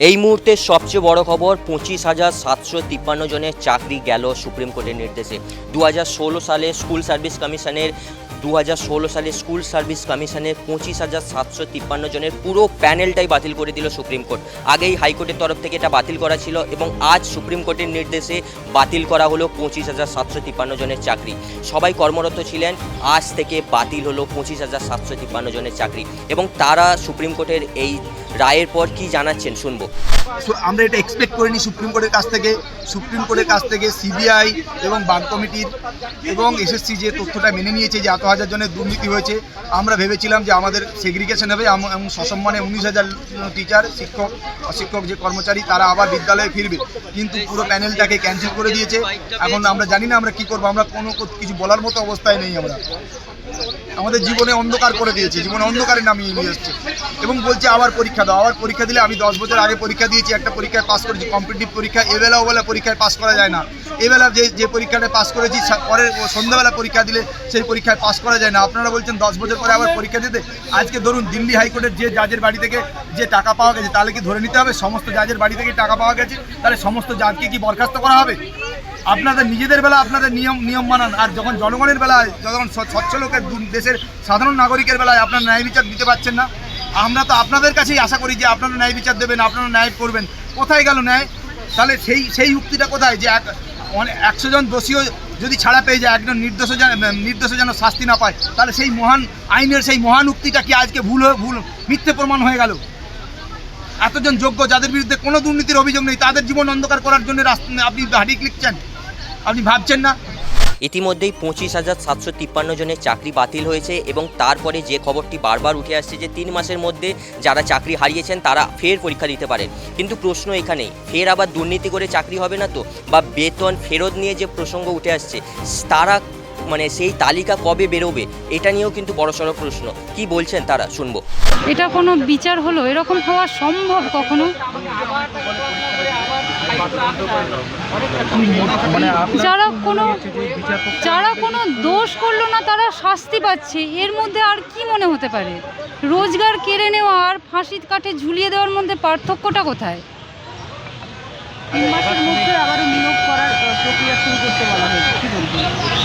এই মুহূর্তে সবচেয়ে বড় খবর, পঁচিশ হাজার সাতশো তিপ্পান্ন জনের চাকরি গেল সুপ্রিম কোর্টের নির্দেশে। দু হাজার ষোলো সালে স্কুল সার্ভিস কমিশনের দু হাজার ষোলো সালে স্কুল সার্ভিস কমিশনের পঁচিশ হাজার সাতশো তিপ্পান্ন জনের পুরো প্যানেলটাই বাতিল করে দিল সুপ্রিম কোর্ট। আগেই হাইকোর্টের তরফ থেকে এটা বাতিল করা ছিল এবং আজ সুপ্রিম কোর্টের নির্দেশে বাতিল করা হলো পঁচিশ হাজার সাতশো তিপ্পান্ন জনের চাকরি। সবাই কর্মরত ছিলেন, আজ থেকে বাতিল হলো পঁচিশ হাজার সাতশো তিপ্পান্ন জনের চাকরি। এবং তারা সুপ্রিম কোর্টের এই রায়ের পর কি জানাচ্ছেন, শুনব। আমরা এটা এক্সপেক্ট করিনি সুপ্রিম কোর্টের কাছ থেকে। সুপ্রিম কোর্টের কাছ থেকে সিবিআই এবং বাগ কমিটির এবং এসএসসি যে তথ্যটা মেনে নিয়েছে যে এত হাজার জনের দুর্নীতি হয়েছে, আমরা ভেবেছিলাম যে আমাদের সেগ্রিগেশন হবে এবং সসম্মানে উনিশ হাজার টিচার শিক্ষক, অশিক্ষক যে কর্মচারী, তারা আবার বিদ্যালয়ে ফিরবে। কিন্তু পুরো প্যানেলটাকে ক্যান্সেল করে দিয়েছে। এখন আমরা জানি না আমরা কি করব, আমরা কোনো কিছু বলার মতো অবস্থায় নেই আমরা। আমাদের জীবনে অন্ধকার করে দিয়েছে, জীবনে অন্ধকারে নামিয়ে নিয়ে এসছে এবং বলছে আবার পরীক্ষা দাও। আবার পরীক্ষা দিলে আমি দশ বছর আগে পরীক্ষা দিয়েছি, একটা পরীক্ষায় পাস করেছি কম্পিটিটিভ পরীক্ষা, এবেলা ওবেলা পরীক্ষায় পাস করা যায় না। এবেলা যে যে পরীক্ষাটা পাস করেছি পরের সন্ধ্যাবেলা পরীক্ষা দিলে সেই পরীক্ষায় পাস করা যায় না। আপনারা বলছেন দশ বছর পরে আবার পরীক্ষা দিতে। আজকে ধরুন দিল্লি হাইকোর্টের যে জাজের বাড়ি থেকে যে টাকা পাওয়া গেছে, তাহলে কি ধরে নিতে হবে? সমস্ত জাজের বাড়ি থেকে টাকা পাওয়া গেছে, তাহলে সমস্ত জাজকে কি বরখাস্ত করা হবে? আপনাদের নিজেদের বেলা আপনাদের নিয়ম নিয়ম মানান। আর যখন জনগণের বেলায়, যখন স্বচ্ছ লোকের দেশের সাধারণ নাগরিকের বেলায় আপনারা ন্যায় বিচার দিতে পারছেন না আমরা তো আপনাদের কাছেই আশা করি যে আপনারা ন্যায় বিচার দেবেন, আপনারা ন্যায় করবেন। কোথায় গেল ন্যায়? তাহলে সেই সেই উক্তিটা কোথায়? যে এক একশো জন দোষীও যদি ছাড়া পেয়ে যায়, একজন নির্দোষ যেন নির্দোষ যেন শাস্তি না পায়, তাহলে সেই মহান আইনের সেই মহান উক্তিটা কি আজকে ভুল ভুল, মিথ্যে প্রমাণ হয়ে গেল? এতজন যোগ্য, যাদের বিরুদ্ধে কোনো দুর্নীতির অভিযোগ নেই, তাদের জীবন অন্ধকার করার জন্য আপনি হাঁটি লিখছেন। আপনি ভাবছেন না? ইতিমধ্যেই পঁচিশ হাজার সাতশো তিপ্পান্ন জনের চাকরি বাতিল হয়েছে এবং তারপরে যে খবরটি বারবার উঠে আসছে যে তিন মাসের মধ্যে যারা চাকরি হারিয়েছেন তারা ফের পরীক্ষা দিতে পারেন। কিন্তু প্রশ্ন এখানেই, ফের আবার দুর্নীতি করে চাকরি হবে না তো? বা বেতন ফেরত নিয়ে যে প্রসঙ্গ উঠে আসছে, তারা মানে সেই তালিকা কবে বেরোবে? এটা নিয়েও কিন্তু বড়সড় প্রশ্ন। কি বলছেন তারা? শুনব। এটা কোনো বিচার হলো? এরকম হওয়া সম্ভব কখনো? যারা কোনো যারা কোনো দোষ করল না তারা শাস্তি পাচ্ছে। এর মধ্যে আর কি মনে হতে পারে? রোজগার কেড়ে নেওয়া আর ফাঁসির কাঠে ঝুলিয়ে দেওয়ার মধ্যে পার্থক্যটা কোথায়? তিন মাসের মধ্যে আবারও নিয়োগ করার প্রক্রিয়া শুরু করতে বলা হয়েছে।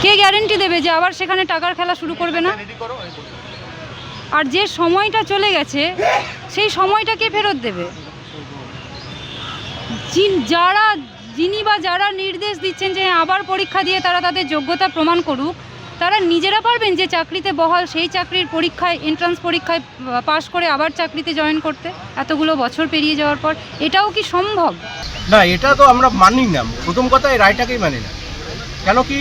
কে গ্যারেন্টি দেবে যে আবার সেখানে টাকার খেলা শুরু করবে না? আর যে সময়টা চলে গেছে সেই সময়টা কে ফেরত দেবে? যারা যিনি বা যারা নির্দেশ দিচ্ছেন যে হ্যাঁ, আবার পরীক্ষা দিয়ে তারা তাদের যোগ্যতা প্রমাণ করুক তারা নিজেরা পারবেন যে চাকরিতে বহাল সেই চাকরির পরীক্ষায় এন্ট্রান্স পরীক্ষায় পাশ করে আবার চাকরিতে জয়েন করতে এতগুলো বছর পেরিয়ে যাওয়ার পর এটাও কি সম্ভব? না এটা তো আমরা মানি না। প্রথম কথা এই রায়টাকেই মানি না। কেন কি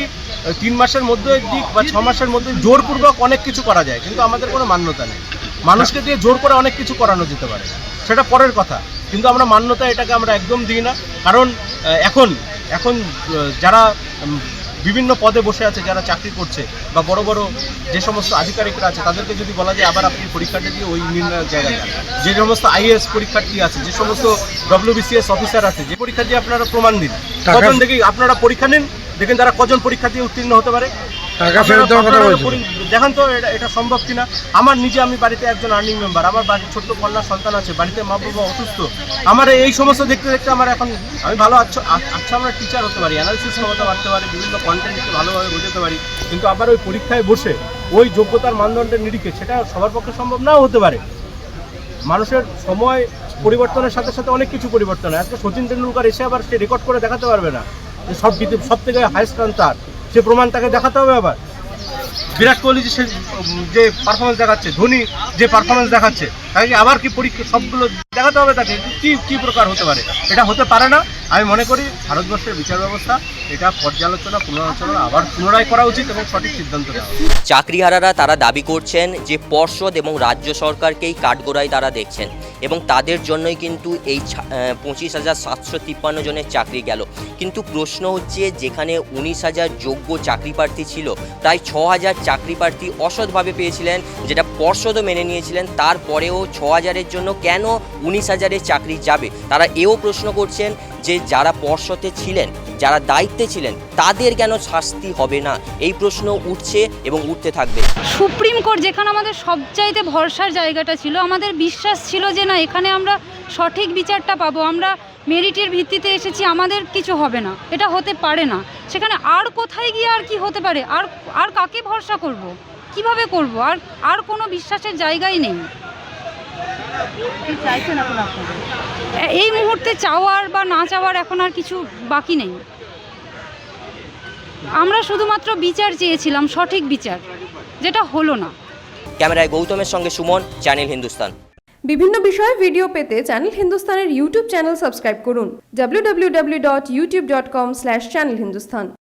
তিন মাসের মধ্যে দিক বা ছ মাসের মধ্যে জোরপূর্বক অনেক কিছু করা যায় কিন্তু আমাদের কোনো মান্যতা নেই। মানুষকে দিয়ে জোর করে অনেক কিছু করানো যেতে পারে। সেটা পরের কথা। কিন্তু আমরা মান্যতা এটাকে আমরা একদম দিই না। কারণ এখন এখন যারা বিভিন্ন পদে বসে আছে যারা চাকরি করছে বা বড় বড় যে সমস্ত আধিকারিকরা আছে তাদেরকে যদি বলা যায় আবার আপনি পরীক্ষাটা দিয়ে ওই নির্ণয়ের জায়গায় যান। যে সমস্ত আইএএস পরীক্ষার্থী আছে যে সমস্ত ডব্লিউবিসিএস অফিসার আছে যে পরীক্ষা দিয়ে আপনারা প্রমাণ দিন। কজন দেখি আপনারা পরীক্ষা নিন দেখেন তারা কজন পরীক্ষা দিয়ে উত্তীর্ণ হতে পারে। দেখান তো এটা এটা সম্ভব কিনা? আমার নিজে আমি বাড়িতে একজন আর্নিং মেম্বার আমার বাড়ির ছোট্ট কন্যা সন্তান আছে, বাড়িতে মা বাবা অসুস্থ। আমার এই সমস্ত দেখতে দেখতে আমার এখন আমি ভালো আচ্ছা আচ্ছা আমরা টিচার হতে পারি অ্যানালিসিস ক্ষমতা বাড়তে পারি, বিভিন্ন কন্টেন্টকে ভালোভাবে বোঝাতে পারি, কিন্তু আবার ওই পরীক্ষায় বসে ওই যোগ্যতার মানদণ্ডের নিরিখে সেটা সবার পক্ষে সম্ভব নাও হতে পারে। মানুষের সময় পরিবর্তনের সাথে সাথে অনেক কিছু পরিবর্তন হয়। আজকে সচিন তেন্ডুলকার এসে আবার সে রেকর্ড করে দেখাতে পারবে না সব সব থেকে হাইস্ট রান তার। সে প্রমাণ তাকে দেখাতে হবে আবার। বিরাট কোহলি যে সে যে পারফরমেন্স দেখাচ্ছে ধোনি যে পারফরমেন্স দেখাচ্ছে কি আবার কি পরীক্ষা, সবগুলো দেখাতে হবে তাকে, কি কি প্রকার হতে পারে? এটা হতে পারে না। আমি মনে করি ভারতবর্ষের বিচার ব্যবস্থা, এটা পর্যালোচনা পুনরালোচনা আবার পুনরায় করা উচিত এবং সঠিক সিদ্ধান্ত নেওয়া। চাকরিহারারা তারা দাবি করছেন যে পর্ষদ এবং রাজ্য সরকারকেই কাঠগোড়ায় তারা দেখছেন এবং তাদের জন্যই কিন্তু এই পঁচিশ হাজার সাতশো তিপ্পান্ন জনের চাকরি গেল। কিন্তু প্রশ্ন হচ্ছে যেখানে উনিশ হাজার যোগ্য চাকরি প্রার্থী ছিল, প্রায় ছ হাজার চাকরি প্রার্থী অসৎভাবে পেয়েছিলেন, যেটা পর্ষদও মেনে নিয়েছিলেন। তারপরেও ছ হাজারের জন্য কেন উনিশ হাজারের চাকরি যাবে? তারা এও প্রশ্ন করছেন যে যারা পর্ষদে ছিলেন, যারা দায়িত্বে ছিলেন, তাদের কেন শাস্তি হবে না? এই প্রশ্ন উঠছে এবং উঠতে থাকবে। সুপ্রিম কোর্ট যেখানে আমাদের সবচাইতে ভরসার জায়গাটা ছিল, আমাদের বিশ্বাস ছিল যে না, এখানে আমরা সঠিক বিচারটা পাবো, আমরা মেরিটের ভিত্তিতে এসেছি, আমাদের কিছু হবে না, এটা হতে পারে না। সেখানে আর কোথায় গিয়ে আর কি হতে পারে? আর আর কাকে ভরসা করব। কীভাবে করব? আর আর কোনো বিশ্বাসের জায়গাই নেই। এই মুহূর্তে চাওয়ার বা না চাওয়ার এখন আর কিছু বাকি নেই। আমরা শুধুমাত্র বিচার চেয়েছিলাম সঠিক বিচার যেটা হলো না। ক্যামেরায় গৌতমের সঙ্গে সুমন চ্যানেল হিন্দুস্তান। বিভিন্ন বিষয়ে ভিডিও পেতে চ্যানেল হিন্দুস্তানের ইউটিউব চ্যানেল সাবস্ক্রাইব করুন www.youtube.com/channelhindustan